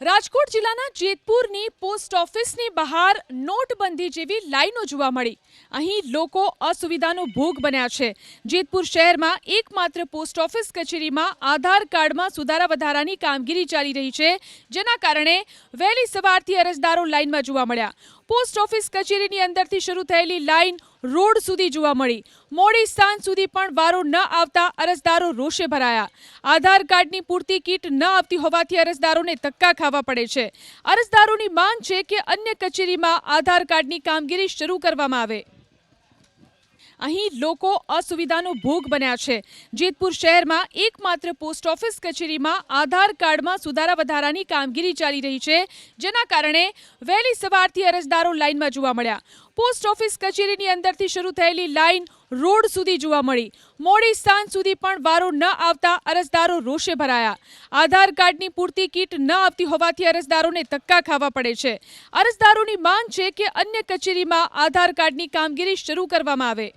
રાજકોટ જિલ્લાના જેતપુરની પોસ્ટ ઓફિસની બહાર નોટબંધી જેવી લાઈનો જોવા મળી. અહીં લોકો અસુવિધાનો ભોગ બન્યા છે. જેતપુર શહેરમાં એકમાત્ર પોસ્ટ ઓફિસ કચેરીમાં આધાર કાર્ડમાં સુધારા વધારાની કામગીરી ચાલી રહી છે, જેના કારણે વહેલી સવારથી અરજદારો લાઈનમાં જોવા મળ્યા. પોસ્ટ ઓફિસ કચેરીની અંદરથી શરૂ થયેલી લાઇન રોડ સુધી જોવા મળી. મોડી સાંજ સુધી પણ વારો ન આવતા અરજદારો રોષે ભરાયા. આધાર કાર્ડની પૂરતી કીટ ન આવતી હોવાથી અરજદારોને ધક્કા ખાવા પડે છે. અરજદારોની માંગ છે કે અન્ય કચેરીમાં આધાર કાર્ડની કામગીરી શરૂ કરવામાં આવે. અહીં લોકો અસુવિધાનો ભોગ બન્યા છે. જેતપુર શહેરમાં એકમાત્ર પોસ્ટ ઓફિસ કચેરીમાં આધાર કાર્ડમાં સુધારા વધારાની કામગીરી ચાલી રહી છે, જેના કારણે વહેલી સવારથી અરજદારો લાઇનમાં જોવા મળ્યા. પોસ્ટ ઓફિસ કચેરીની અંદરથી શરૂ થયેલી લાઇન રોડ સુધી જોવા મળી. મોડી સાંજ સુધી પણ વારો ન આવતા અરજદારો રોષે ભરાયા. આધાર કાર્ડની પૂરતી કીટ ન આવતી હોવાથી અરજદારોને ધક્કા ખાવા પડે છે. અરજદારોની માંગ છે કે અન્ય કચેરીમાં આધાર કાર્ડની કામગીરી શરૂ કરવામાં આવે.